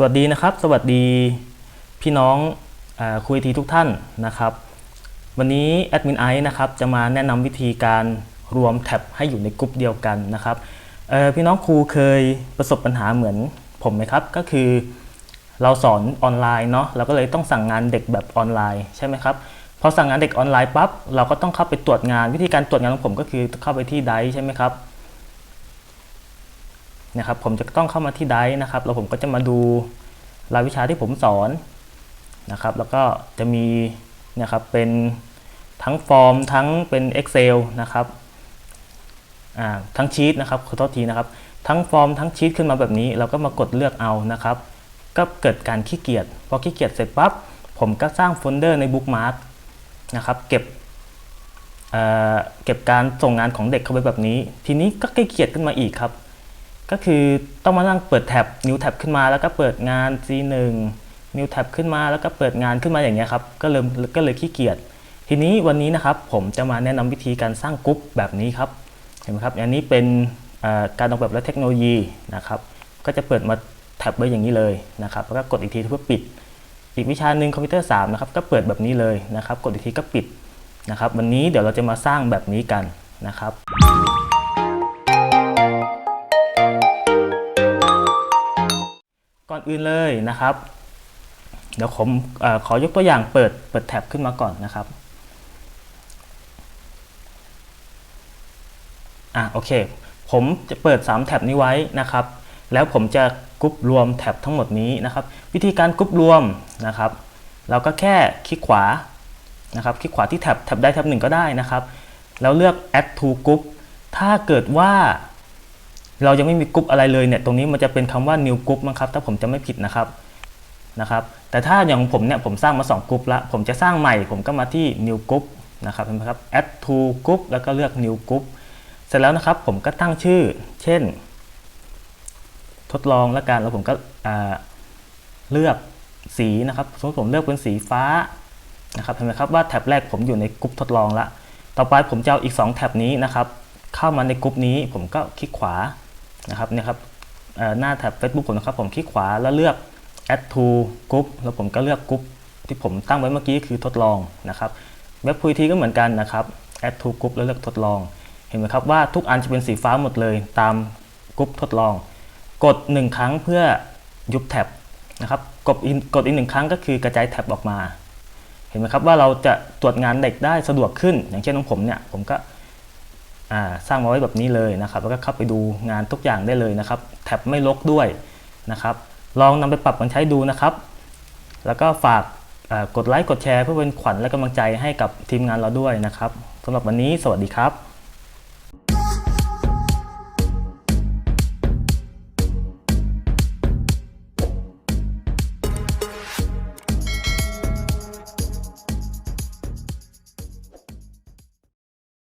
สวัสดีนะครับ สวัสดีพี่น้องอคุยทีทุกท่านนะครับ วันนี้แอดมินไอซ์นะครับจะมาแนะนำวิธีการรวมแท็บให้อยู่ในกลุ่มเดียวกันนะครับพี่น้องครูเคยประสบปัญหาเหมือนผมไหมครับ ก็คือเราสอนออนไลน์เนาะเราก็เลยต้องสั่งงานเด็กแบบออนไลน์ใช่ไหมครับพอสั่งงานเด็กออนไลน์ปั๊บเราก็ต้องเข้าไปตรวจงานวิธีการตรวจงานของผมก็คือเข้าไปที่ไดใช่ไหมครับ นะครับผมจะต้องเข้ามาที่ไดนะครับแล้วผมก็จะมาดูรายวิชาที่ผมสอนนะครับ แล้วก็จะมีนะครับเป็นทั้งฟอร์มทั้งเป็น Excel นะครับทั้งชีตนะครับขอโทษทีนะครับ ทั้งฟอร์มทั้งชีตขึ้นมาแบบนี้ เราก็มากดเลือกเอานะครับ ก็เกิดการขี้เกียจพอขี้เกียจเสร็จปั๊บผมก็สร้างโฟลเดอร์ในบุ๊กมาร์กนะครับเก็บเเก็บการส่งงานของเด็กเข้าไปแบบนี้ ทีนี้ก็ขี้เกียจขึ้นมาอีกครับ ก็คือต้องมานั่งเปิดแท็บ new tab ขึ้นมาแล้วก็เปิดงาน C1 new tab ขึ้นมาแล้วก็เปิดงานขึ้นมาอย่างเงี้ยครับก็เลยก็เลยขี้เกียจทีนี้วันนี้นะครับผมจะมาแนะนำวิธีการสร้างกรุ๊ปแบบนี้ครับเห็นไหมครับอันนี้เป็นการออกแบบและเทคโนโลยีนะครับก็จะเปิดมาแท็บไว้อย่างนี้เลยนะครับแล้วก็กดอีกทีเพื่อปิด อีกวิชาหนึ่งคอมพิวเตอร์3นะครับก็เปิดแบบนี้เลยนะครับ กดอีกทีก็ปิดนะครับ วันนี้เดี๋ยวเราจะมาสร้างแบบนี้กันนะครับ ก่อนอื่นเลยนะครับ เดี๋ยวผมอขอยกตัวอย่างเปิดเปิดแท็บขึ้นมาก่อนนะครับอะโอเค ผมจะเปิด 3 แท็บนี้ไว้นะครับ แล้วผมจะกรุ๊ปรวมแท็บทั้งหมดนี้นะครับ วิธีการกรุ๊ปรวมนะครับ เราก็แค่คลิกขวานะครับ คลิกขวาที่แท็บแท็บใดแท็บหนึ่งก็ได้นะครับ แล้วเลือก add to group ถ้าเกิดว่า เรายังไม่มีกรุ๊ปอะไรเลยเนี่ยตรงนี้มันจะเป็นคำว่า new group มั้งครับถ้าผมจะไม่ผิดนะครับนะครับ แต่ถ้าอย่างผมเนี่ยผมสร้างมา2กรุ๊ปละผมจะสร้างใหม่ผมก็มาที่ new group นะครับเห็นไหมครับ add to group แล้วก็เลือก new group เสร็จแล้วนะครับผมก็ตั้งชื่อ เช่น ทดลองล้วกันแล้วผมก็เลือกสีนะครับสมมติผมเลือกเป็นสีฟ้านะครับเห็นไหมครับว่าแท็บแรกผมอยู่ในกรุ๊ปทดลองละต่อไปผมจะเอาอีก 2 แท็บนี้นะครับ เข้ามาในกรุ๊ปนี้ผมก็คลิกขวา นะครับเนี่ยครับหน้าแท็บ Facebook ผมนะครับ ผมคลิกขวาแล้วเลือก add to group แล้วผมก็เลือกกรุ๊ปที่ผมตั้งไว้เมื่อกี้คือทดลองนะครับเว็บพูทีก็เหมือนกันนะครับ add to group แล้วเลือกทดลอง เห็นไหมครับว่าทุกอันจะเป็นสีฟ้าหมดเลยตามกรุ๊ปทดลอง กด 1 ครั้งเพื่อยุบแท็บนะครับกดอีกกดอีกหนึ่งครั้งก็คือกระจายแท็บออกมา เห็นไหมครับว่าเราจะตรวจงานเด็กได้สะดวกขึ้น อย่างเช่นของผมเนี่ยผมก็ สร้างมาไว้แบบนี้เลยนะครับ แล้วก็เข้าไปดูงานทุกอย่างได้เลยนะครับ แท็บไม่ลกด้วยนะครับ ลองนำไปปรับกันใช้ดูนะครับ แล้วก็ฝากกดไลค์กดแชร์เพื่อเป็นขวัญและกำลังใจให้กับทีมงานเราด้วยนะครับสำหรับวันนี้สวัสดีครับ